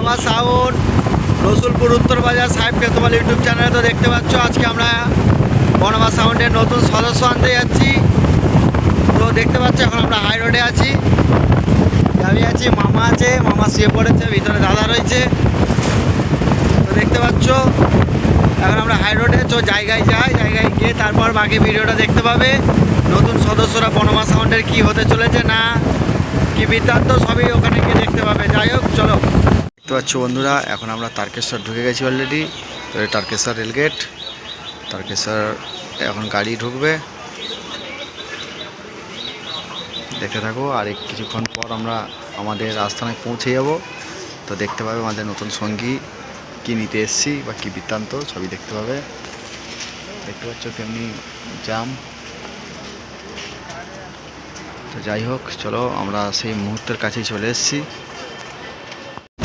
আমার সাউন্ড, রসুলপুর উত্তর বাজার সাহেব কেতমাল ইউটিউব চ্যানেলে তো দেখতে পাচ্ছ, আজকে আমরা বনমা সাউন্ডের নতুন সদস্য আনতে যাচ্ছি। তো দেখতে পাচ্ছ, এখন আমরা হাই রোডে আছি। আমি আছি, মামা আছে, মামা শুয়ে পড়েছে, ভিতরে দাদা রয়েছে। তো দেখতে পাচ্ছ, এখন আমরা হাই রোডে তো জায়গায় যাই, জায়গায় গিয়ে তারপর বাকি ভিডিওটা দেখতে পাবে। নতুন সদস্যরা বনমা সাউন্ডের কি হতে চলেছে না, কি বৃত্তান্ত, সবই ওখানে গিয়ে দেখতে পাবে। যাই হোক, চলো। দেখতে পাচ্ছ বন্ধুরা, এখন আমরা তারকেশ্বর ঢুকে গেছি অলরেডি তো তারকেশ্বর রেলগেট তারকেশ্বর এখন গাড়ি ঢুকবে। দেখতে থাকো, আর কিছুক্ষণ পর আমরা আমাদের আস্থানায় পৌঁছে যাব। তো দেখতে পাবে আমাদের নতুন সঙ্গী, কী নিতে এসছি বা কী বৃত্তান্ত, সবই দেখতে পাবে। দেখতে পাচ্ছ কেমনি জাম। তো যাই হোক, চলো আমরা সেই মুহূর্তের কাছেই চলে এসেছি।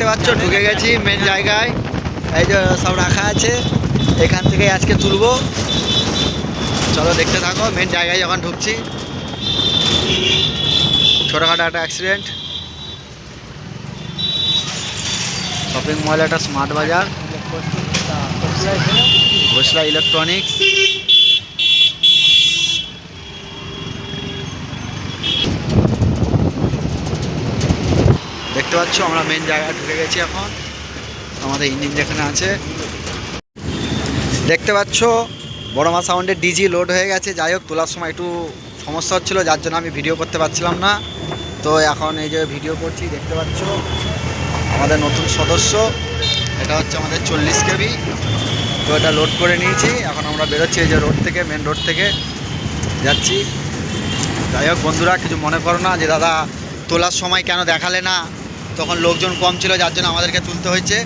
দেখতে পাচ্ছ, ঢুকে গেছি মেন জায়গায়। এই যে সব রাখা আছে, এখান থেকে আজকে তুলবো। চলো দেখতে থাকো মেন জায়গায় যখন ঢুকছি। ছোটোখাটো একটা অ্যাক্সিডেন্ট শপিং মল একটা স্মার্ট বাজার। ঘোষলা ইলেকট্রনিক্স দেখতে পাচ্ছ, আমরা মেন জায়গায় ঢুকে গেছি এখন। আমাদের ইঞ্জিন যেখানে আছে। দেখতে পাচ্ছ বড়মা সাউন্ডের ডিজি লোড হয়ে গেছে। যাই হোক, তোলার সময় একটু সমস্যা হচ্ছিল, যার জন্য আমি ভিডিও করতে পারছিলাম না। তো এখন এই যে ভিডিও করছি, দেখতে পাচ্ছ, আমাদের নতুন সদস্য, এটা হচ্ছে আমাদের চল্লিশ কেবি। তো এটা লোড করে নিয়েছি। এখন আমরা বেরোচ্ছি এই যে রোড থেকে মেন রোড থেকে যাচ্ছি। যাই হোক, বন্ধুরা, কিছু মনে করো না যে, দাদা, তোলার সময় কেন দেখালে না? তখন লোকজন কম ছিল, যার জন্য আমাদেরকে তুলতে হয়েছে।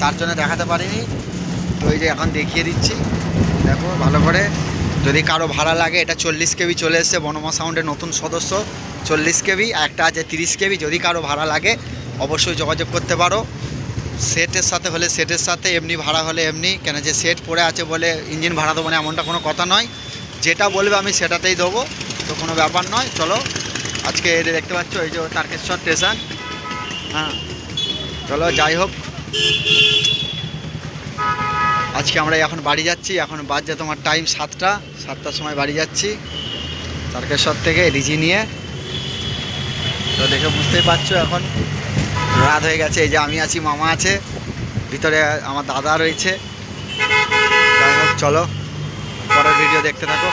তার জন্য দেখাতে পারিনি। তো এই যে এখন দেখিয়ে দিচ্ছি। দেখো, ভালো করে। যদি কারও ভাড়া লাগে, এটা চল্লিশ কেবি চলে এসছে বনমা সাউন্ডের নতুন সদস্য। চল্লিশ কেবি, একটা আছে তিরিশ কেবি। যদি কারও ভাড়া লাগে, অবশ্যই যোগাযোগ করতে পারো। সেটের সাথে হলে সেটের সাথে, এমনি ভাড়া হলে এমনি। কেন যে সেট পড়ে আছে বলে ইঞ্জিন ভাড়া দেবো না, এমনটা কোনো কথা নয়। যেটা বলবে আমি সেটাতেই দেবো। তো কোনো ব্যাপার নয়। চলো, আজকে দেখতে পাচ্ছ, এই যে তারকেশ্বর স্টেশন। হ্যাঁ চলো যাই হোক। আজকে আমরা এখন বাড়ি যাচ্ছি, এখন বাজছে তোমার টাইম সাতটা, সাতটার সময় বাড়ি যাচ্ছি। তারকেশ্বর থেকে রিজি নিয়ে। তো দেখে বুঝতেই পারছ এখন, রাত হয়ে গেছে, এই যে আমি আছি, মামা আছে, ভিতরে আমার দাদা রয়েছে। যাই হোক, চলো, পরের ভিডিও দেখতে থাকো।